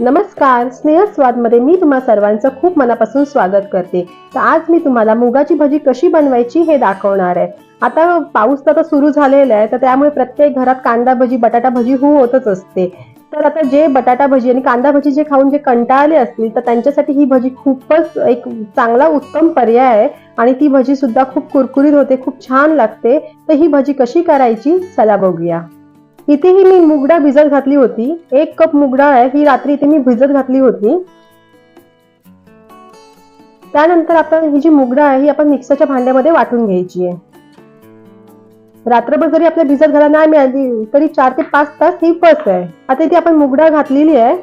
नमस्कार स्नेहस्वादमध्ये मी तुम्हा सर्वांचं खूप मनापासून स्वागत करते. तर आज मी तुम्हाला मुगाची भजी कशी बनवायची हे दाखवणार आहे. आता पाऊस तर आता सुरू झालेला आहे तर त्यामुळे प्रत्येक घरात कांदा भजी बटाटा भजी हो होतच असते. तर आता जे बटाटा भजी आणि कांदा भजी जे खाऊन जे कंटाळले असतील तर त्यांच्यासाठी ही भजी खूपच एक चांगला उत्तम पर्याय आहे. आणि ती भजी सुद्धा खूप कुरकुरीत होते खूप छान लागते. तर ही भजी कशी करायची चला बघूया. इथेही मी मुगडा भिजत घातली होती. एक कप मुगडा आहे ही रात्री इथे मी भिजत घातली होती. त्यानंतर आपण ही जी मुगडा आहे ही आपण मिक्सरच्या भांड्यामध्ये वाटून घ्यायची आहे. रात्रभर जरी आपल्या भिजत घाला नाही मिळाली तरी चार ते पाच तास ही फस आहे. आता इथे आपण मुगडा घातलेली आहे.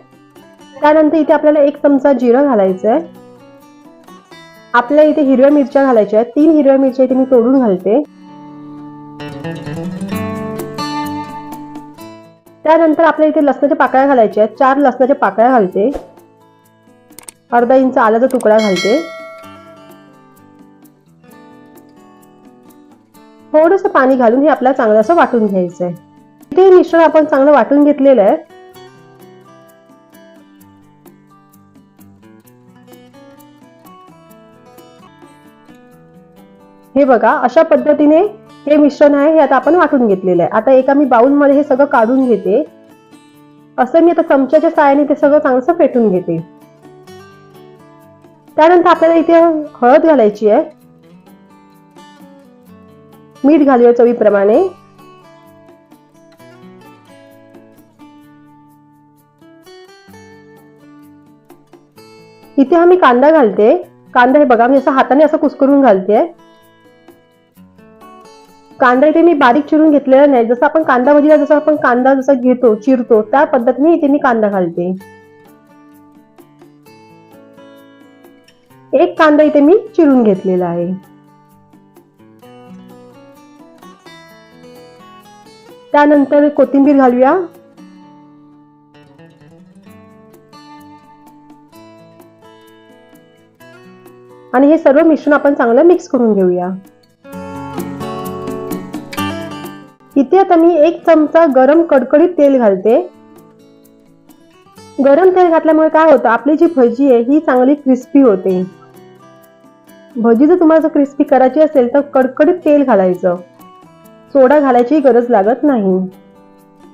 त्यानंतर इथे आपल्याला एक चमचा जिरं घालायचं आहे. आपल्या इथे हिरव्या मिरच्या घालायच्या आहेत. तीन हिरव्या मिरच्या इथे मी तोडून घालते. त्यानंतर आपल्या इथे लसणाच्या पाकळ्या घालायच्या आहेत. चार लसणाच्या पाकळ्या घालते. अर्धा इंच आल्याचा तुकडा घालते. थोडस पाणी घालून हे आपल्याला चांगलं असं वाटून घ्यायचं आहे इथे मिश्रण आपण चांगलं वाटून घेतलेलं आहे. हे बघा अशा पद्धतीने हे मिश्रण आहे हे आता आपण वाटून घेतलेलं आहे. आता एका मी बाउलमध्ये हे सगळं काढून घेते. असं मी आता चमच्याच्या साहाय्याने ते सगळं चांगलं फेटून घेते. त्यानंतर आपल्याला इथे हळद घालायची आहे. मीठ घालूया चवीप्रमाणे. इथे हा मी कांदा घालते. कांदा हे बघा मी असं हाताने असं कुस्करून घालते. कांदा इथे मी बारीक चिरून घेतलेला नाही. जसं आपण कांदा भजीला जसं आपण कांदा जसा घेतो चिरतो त्या पद्धतीने इथे मी कांदा घालते. एक कांदा इथे मी चिरून घेतलेला आहे. त्यानंतर कोथिंबीर घालूया. आणि हे सर्व मिश्रण आपण चांगलं मिक्स करून घेऊया. इथे आता मी एक चमचा गरम कडकडीत तेल घालते. गरम तेल घातल्यामुळे काय होतं आपली जी भजी आहे ही चांगली क्रिस्पी होते. भजी जर तुम्हाला जर क्रिस्पी करायची असेल तर कडकडीत तेल घालायचं. सोडा घालायची गरज लागत नाही.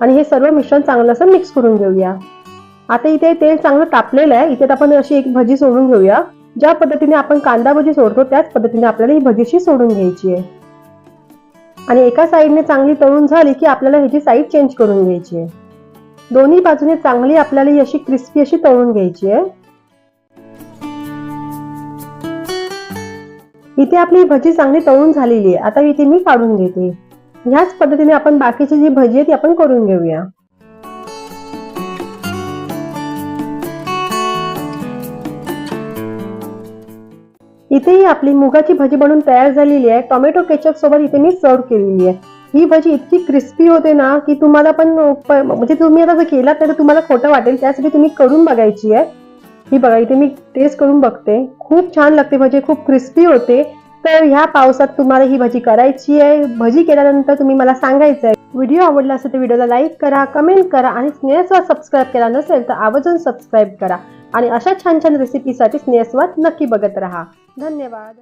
आणि हे सर्व मिश्रण चांगलं असं मिक्स करून घेऊया. आता इथे तेल चांगलं तापलेलं आहे. इथे आपण अशी एक भजी सोडून घेऊया. ज्या पद्धतीने आपण कांदा भजी सोडतो त्याच पद्धतीने आपल्याला ही भजीशी सोडून घ्यायची आहे. आणि एका साईडने चांगली तळून झाली की आपल्याला ह्याची साईड चेंज करून घ्यायची आहे. दोन्ही बाजूने चांगली आपल्याला ही अशी क्रिस्पी अशी तळून घ्यायची आहे. इथे आपली भजी चांगली तळून झालेली आहे. आता इथे मी काढून घेते. ह्याच पद्धतीने आपण बाकीची जी भजी आहे ती आपण करून घेऊया. इथेही आपली मुगाची भजी बनवून तयार झालेली आहे. टोमॅटो केचप सोबत इथे मी सर्व केलेली आहे. ही भजी इतकी क्रिस्पी होते ना की तुम्हाला पण म्हणजे तुम्ही आता जर केलात तर तुम्हाला खोटं वाटेल. त्यासाठी तुम्ही करून बघायची आहे. ही बघा इथे मी टेस्ट करून बघते. खूप छान लागते भजी खूप क्रिस्पी होते. तर ह्या पावसात तुम्हाला ही भजी करायची आहे. भजी केल्यानंतर तुम्ही मला सांगायचं आहे. व्हिडिओ आवडला असेल तर व्हिडिओला लाईक करा कमेंट करा आणि स्नेहस्वाद सबस्क्राईब केला नसेल तर आवर्जून सबस्क्राईब करा. आणि अशा छान छान रेसिपीसाठी स्नेहस्वाद नक्की बघत राहा. धन्यवाद.